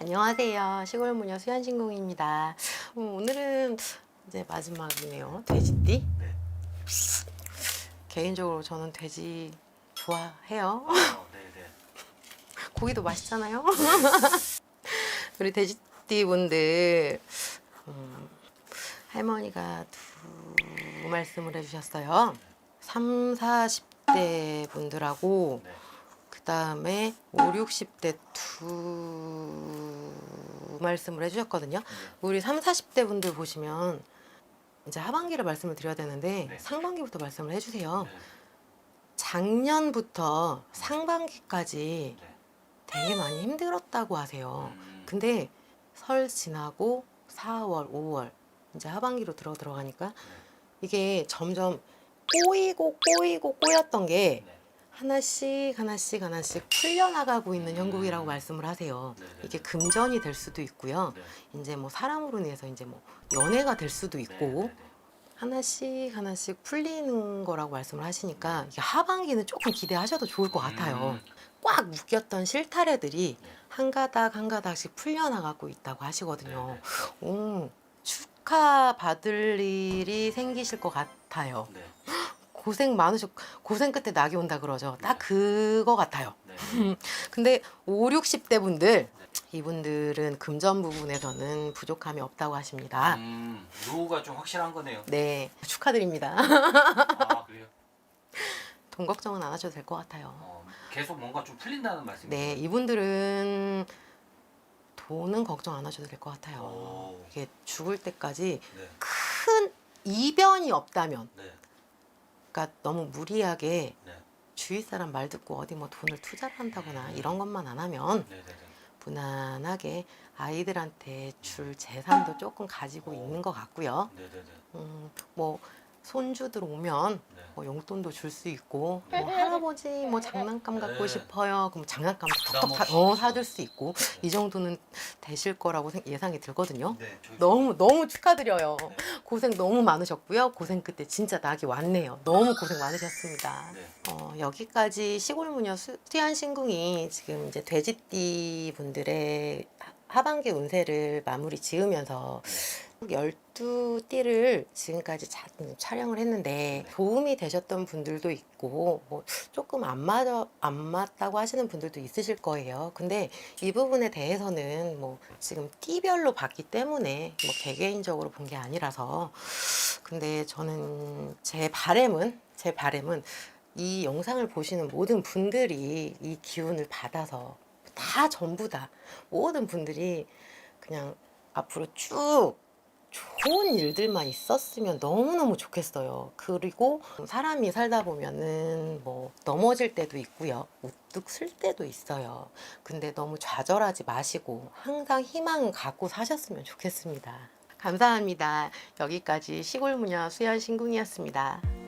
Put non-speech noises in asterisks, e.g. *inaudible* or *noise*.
안녕하세요. 시골 무녀 수현신공입니다. 음, 오늘은 이제 마지막이네요. 돼지띠. 네. 개인적으로 저는 돼지 좋아해요. 어, 네, 네. 고기도 맛있잖아요. *laughs* 우리 돼지띠 분들 음, 할머니가 두 말씀을 해주셨어요. 3, 40대 분들하고 네. 그 다음에 5, 60대 두 말씀을 해주셨거든요. 우리 3, 40대 분들 보시면 이제 하반기를 말씀을 드려야 되는데 네. 상반기부터 말씀을 해주세요. 네. 작년부터 상반기까지 네. 되게 많이 힘들었다고 하세요. 음, 근데 설 지나고 4월, 5월 이제 하반기로 들어 들어가니까 이게 점점 꼬이고 꼬이고 꼬였던 게 네. 하나씩 하나씩 하나씩 풀려나가고 있는 형국이라고 말씀을 하세요. 네, 네, 이게 네. 금전이 될 수도 있고요. 네. 이제 뭐 사람으로 인해서 이제 뭐 연애가 될 수도 네, 있고 네, 네. 하나씩 하나씩 풀리는 거라고 말씀을 하시니까 이게 하반기는 조금 기대하셔도 좋을 것 같아요. 음, 꽉 묶였던 실타래들이 네. 한 가닥 한 가닥씩 풀려나가고 있다고 하시거든요. 네, 음, 축하 받을 일이 생기실 것 같아요. 네. 고생 많으셨, 고생 끝에 낙이 온다 그러죠. 딱 그거 같아요. 네. 근데 5, 60대 분들, 이분들은 금전 부분에서는 부족함이 없다고 하십니다. 음, 노후가 좀 확실한 거네요. 네, 축하드립니다. 아, 그래요? *laughs* 돈 걱정은 안 하셔도 될 것 같아요. 어, 계속 뭔가 좀 풀린다는 말씀이죠? 네, 이분들은 돈은 걱정 안 하셔도 될 것 같아요. 오. 이게 죽을 때까지 네. 큰 이변이 없다면, 네. 그러니까 너무 무리하게 네. 주위 사람 말 듣고 어디 뭐 돈을 투자를 한다거나 이런 것만 안 하면 네, 네, 네. 무난하게 아이들한테 줄 재산도 조금 가지고 있는 것 같고요. 네, 네, 네. 음, 뭐 손주들 오면 네. 뭐 용돈도 줄 수 있고 뭐 할아버지 뭐 장난감 갖고 네. 싶어요. 그럼 톡톡 사, 부담 어, 없이. 사줄 수 있고 이 정도는 되실 거라고 생- 예상이 들거든요. 네, 저희- 너무 너무 축하드려요. 네. 고생 너무 많으셨고요. 고생 끝에 진짜 낙이 왔네요. 너무 고생 많으셨습니다. 네. 어, 여기까지 시골 무녀 수티한 신궁이 지금 이제 돼지띠 분들의 하- 하반기 운세를 마무리 지으면서 12띠를 지금까지 자- 촬영을 했는데 도움이 되셨던 분들도 있고 뭐 조금 안 맞아 안 맞다고 하시는 분들도 있으실 거예요. 근데 이 부분에 대해서는 뭐 지금 띠별로 봤기 때문에 뭐 개개인적으로 본 게 아니라서 근데 저는 제 바램은 제 바램은 이 영상을 보시는 모든 분들이 이 기운을 받아서 다 전부 다 모든 분들이 그냥 앞으로 쭉 좋은 일들만 있었으면 너무너무 좋겠어요. 그리고 사람이 살다 보면은 뭐 넘어질 때도 있고요. 우뚝 쓸 때도 있어요. 근데 너무 좌절하지 마시고 항상 희망을 갖고 사셨으면 좋겠습니다. 감사합니다. 여기까지 시골무녀 수연 신궁이었습니다.